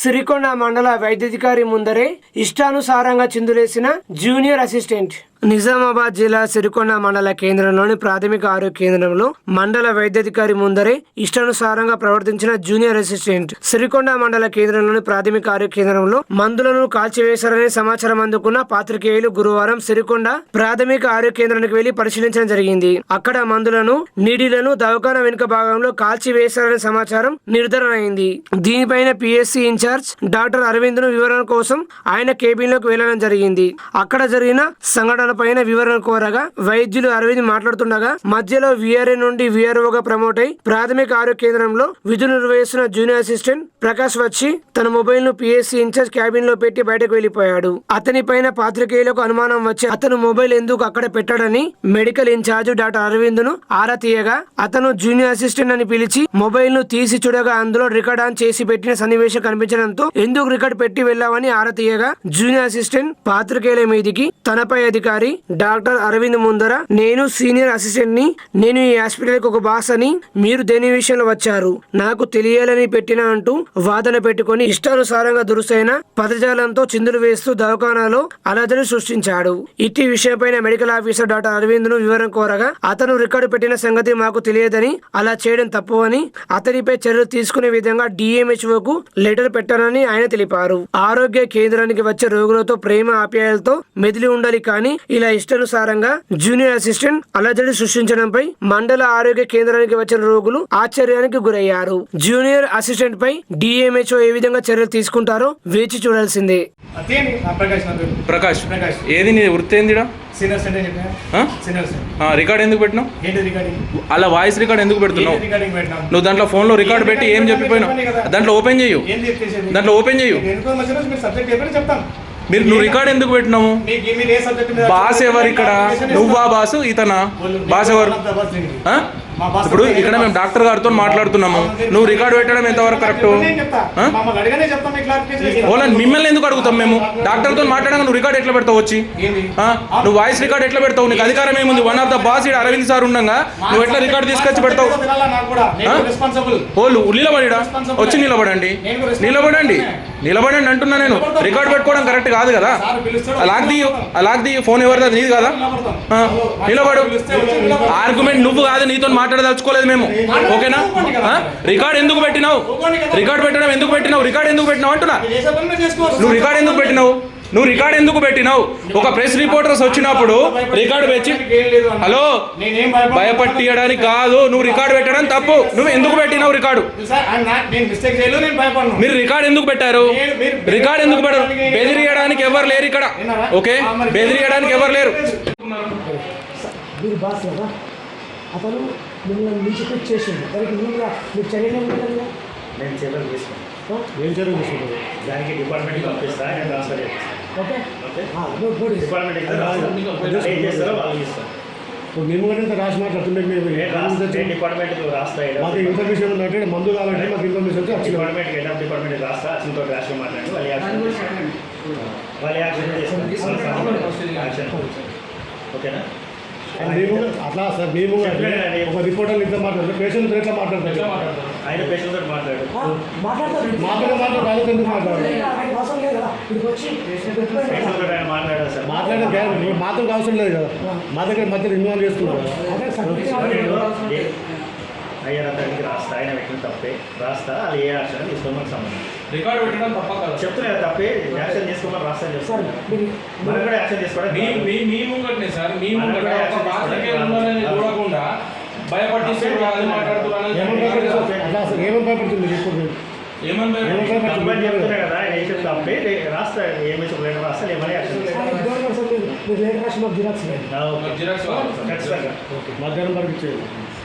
సిరికొండ మండల వైద్యాధికారి ముందరే ఇష్టానుసారంగా చిందులేసిన జూనియర్ అసిస్టెంట్ నిజామాబాద్ జిల్లా సిరికొండ మండల కేంద్రంలోని ప్రాథమిక ఆరోగ్య కేంద్రంలో మండల వైద్యాధికారి ముందరే ఇష్టానుసారంగా ప్రవర్తించిన జూనియర్ అసిస్టెంట్ సిరికొండ మండల కేంద్రంలోని ప్రాథమిక ఆరోగ్య కేంద్రంలో మందులను కాల్చివేశారని సమాచారం అందుకున్న పాత్రికేయులు గురువారం సిరికొండ ప్రాథమిక ఆరోగ్య కేంద్రానికి వెళ్ళి పరిశీలించడం జరిగింది. అక్కడ మందులను నీడిలను దవాఖాన వెనుక భాగంలో కాల్చివేశారని సమాచారం నిర్ధారణ అయింది. దీనిపైన పిఎస్సి ఇన్ఛార్జ్ డాక్టర్ అరవింద్ను వివరణ కోసం ఆయన కేబిన్లోకి వెళ్ళడం జరిగింది. అక్కడ జరిగిన సంఘటన పైన వివరణ కోరగా వైద్యులు అరవింద్ మాట్లాడుతుండగా మధ్యలో విఆర్ఏ నుండి విఆర్ఓగా ప్రమోట్ అయి ప్రాథమిక ఆరోగ్య కేంద్రంలో విధులు నిర్వహిస్తున్న జూనియర్ అసిస్టెంట్ ప్రకాష్ వచ్చి తన మొబైల్ను పిఎస్సి ఇన్ఛార్జ్ క్యాబిన్లో పెట్టి బయటకు వెళ్ళిపోయాడు అతని పైన పాత్రికేయులకు అనుమానం వచ్చి అతను మొబైల్ ఎందుకు అక్కడ పెట్టాడని మెడికల్ ఇన్ఛార్జ్ డాక్టర్ అరవింద్ను ఆరా తీయగా అతను జూనియర్ అసిస్టెంట్ అని పిలిచి మొబైల్ను తీసి చూడగా అందులో రికార్డ్ ఆన్ చేసి పెట్టిన సన్నివేశం కనిపించడంతో ఎందుకు రికార్డ్ పెట్టి వెళ్ళావని ఆరా తీయగా జూనియర్ అసిస్టెంట్ పాత్రికేయుల మీదికి తనపై అధికారి డాక్టర్ అరవింద్ ముందర నేను సీనియర్ అసిస్టెంట్ని నేను ఈ హాస్పిటల్కి ఒక బాస్ అని మీరు దేని విషయంలో వచ్చారు? నాకు తెలియాలని పెట్టిన అంటూ వాదన పెట్టుకొని ఇష్టానుసారంగా దురుసైన పదజాలంతో చిందులు వేస్తూ దవాఖానాలో అలజడి సృష్టించాడు. ఇట్టి విషయంపైన మెడికల్ ఆఫీసర్ డాక్టర్ అరవింద్ను వివరం కోరగా అతను రికార్డు పెట్టిన సంగతి మాకు తెలియదని అలా చేయడం తప్పు అని అతనిపై చర్యలు తీసుకునే విధంగా డిఎంహెచ్ఓకు లెటర్ పెట్టానని ఆయన తెలిపారు. ఆరోగ్య కేంద్రానికి వచ్చే రోగులతో ప్రేమ ఆప్యాయాలతో మెదిలి ఉండాలి కానీ ఇలా ఇష్టానుసారంగా జూనియర్ అసిస్టెంట్ అలజడి సృష్టించడంపై మండల ఆరోగ్య కేంద్రానికి వచ్చిన రోగులు ఆశ్చర్యానికి గురయ్యారు. జూనియర్ అసిస్టెంట్ పై డిఎంహెచ్ఓ ఏ విధంగా చర్యలు తీసుకుంటారో వేచి చూడాల్సిందే. ప్రకాష్. ఏది నీ వృత్తి ఏందిడా సీనియర్ సెంటర్ చెప్పా సీనియర్ సెంటర్. రికార్డ్ ఎందుకు పెట్టినావు? ఏంటి రికార్డింగ్? అలా వాయిస్ రికార్డ్ ఎందుకు పెడుతున్నావు? ఏంటి రికార్డింగ్ పెట్టినాం నువ్వు దాంట్లో ఫోన్లో రికార్డ్ పెట్టి ఏం చెప్పిపోయినావు? దాంట్లో ఓపెన్ చేయు. దాంట్లో ఓపెన్ చేయు. మీరు నువ్వు రికార్డ్ ఎందుకు పెట్టినావు? బాస్ ఎవరు ఇక్కడ? నువ్వా బాసు? ఇతనా? బాస్ ఎవరు? ఇప్పుడు ఇక్కడ మేము డాక్టర్ గారితో మాట్లాడుతున్నాము. నువ్వు రికార్డ్ పెట్టడం ఎంతవరకు కరెక్ట్ ఓలా మిమ్మల్ని ఎందుకు అడుగుతాం మేము? డాక్టర్తో మాట్లాడగా నువ్వు రికార్డ్ ఎట్లా పెడతావు వచ్చి? నువ్వు వాయిస్ రికార్డ్ ఎట్లా పెడతావు? నీకు అధికారం ఏముంది? వన్ ఆఫ్ ద బాస్ ఇక్కడ అరవింద్ సార్ ఉండగా నువ్వు ఎట్లా రికార్డ్ తీసుకొచ్చి పెడతావు? ఓళ్ళు నిలబడిడా? వచ్చి నిలబడండి. నిలబడండి. నిలబడండి అంటున్నా నేను. రికార్డ్ పెట్టుకోవడం కరెక్ట్ కాదు కదా? అలాగ దియ్యు అలాగ దియ్యు ఫోన్ ఎవరిది? నీది కదా? నిలబడు. ఆర్గ్యుమెంట్ నువ్వు కాదు నీతో మాట్లాడదలుచుకోలేదు మేము. ఓకేనా? రికార్డ్ ఎందుకు పెట్టినావు? రికార్డ్ పెట్టడం ఎందుకు పెట్టినావు? రికార్డ్ ఎందుకు పెట్టినావు అంటున్నా. నువ్వు రికార్డ్ ఎందుకు పెట్టినావు? నువ్వు రికార్డ్ ఎందుకు పెట్టినావు? ఒక ప్రెస్ రిపోర్టర్స్ వచ్చినప్పుడు రికార్డ్ పెట్టి హలో? భయపట్టియడానికి కాదు. నువ్వు రికార్డ్ పెట్టడం తప్పు. నువ్వు ఎందుకు పెట్టినావు రికార్డు? మీరు రికార్డ్ ఎందుకు పెట్టారు? రికార్డ్ ఎందుకు పెట్టారు? బెదిరియడానికి ఎవరు లేరు ఇక్కడ. ఓకే? బెదిరియడానికి ఎవరు లేరు? అతను మిమ్మల్ని మించిపెట్టి చేసిండు. దానికి మీరు కూడా మీరు చర్యలు ఉండాలి? నేను చర్యలు తీసుకున్నాను? ఏం చర్యలు తీసుకుంటారు? దానికి డిపార్ట్మెంట్కి పంపిస్తా నేను ట్రాన్స్ఫర్ చేస్తాను ఓకే. ఓకే. డిపార్ట్మెంట్కి ఏం చేస్తారో వాళ్ళు ఇస్తాం. ఇప్పుడు మేము కూడా ఇంత రాసి మాట్లాడుతుండే మేము నేను రాస్తా నేను డిపార్ట్మెంట్కి రాస్తా మాకు ఇన్ఫర్మేషన్ ఉందంటే మందు కావాలంటే మాకు ఇన్ఫర్మేషన్ వచ్చి హెడ్ ఆఫ్ డిపార్ట్మెంట్కి రాస్తా అతనితో రాష్ట్రం మాట్లాడి వాళ్ళు యాక్షన్ వాళ్ళు యాక్షన్ యాక్షన్. ఓకేనా? మేము అట్లా సార్ మేము ఒక రిపోర్టర్ ఇట్లా మాట్లాడతాం పేషెంట్ ఎట్లా మాట్లాడతాం ఆయన మాట్లాడు. ఆ, మాట్లాడతారు. మాట్లాడే మాట్లాడు వాళ్ళతో ఎందుకు సార్. మాట్లాడే గ్యారెంటీ మాతో అవసరం లేదు కదా. మా దగ్గర మధ్యలో ఇన్వాల్వ్ చేస్తున్నారు అయ్యారు అతనికి రాస్తా ఆయన పెట్టిన తప్పే. రాస్తా అది ఏ యాక్షన్ తీసుకోమని సంబంధం రికార్డ్ పెట్టడం తప్ప కదా. చెప్తున్నా తప్పే యాక్షన్ తీసుకోమని రాస్తా మీరు మనం కూడా యాక్షన్ తీసుకోవడం మీ కాదు. మీ మీ ముంగట్నే సార్ మీ మనం ముంగట. కూడా ఒక యాక్షన్ పాత్రికేయులు తీసుకోవాలి. ఉన్నారని చూడకుండా భయపట్టిస్తారు అది మాట్లాడుతున్నారు ఏమని భయపడుతుంది? అట్లా అసలు ఏమని భయపడుతుంది ఇప్పుడు ఏమని ఏమని భయపడుతున్నారు? కంప్లైంట్ భయపడుతుంది? చెప్తున్నా కదా ఆయన ఏం చెప్తా తప్పే రాస్తా చెప్పలేదు ఏమని యాక్షన్ జిరాక్స్. జిరాక్స్ మధ్యాహ్నం వరకు ఇచ్చేది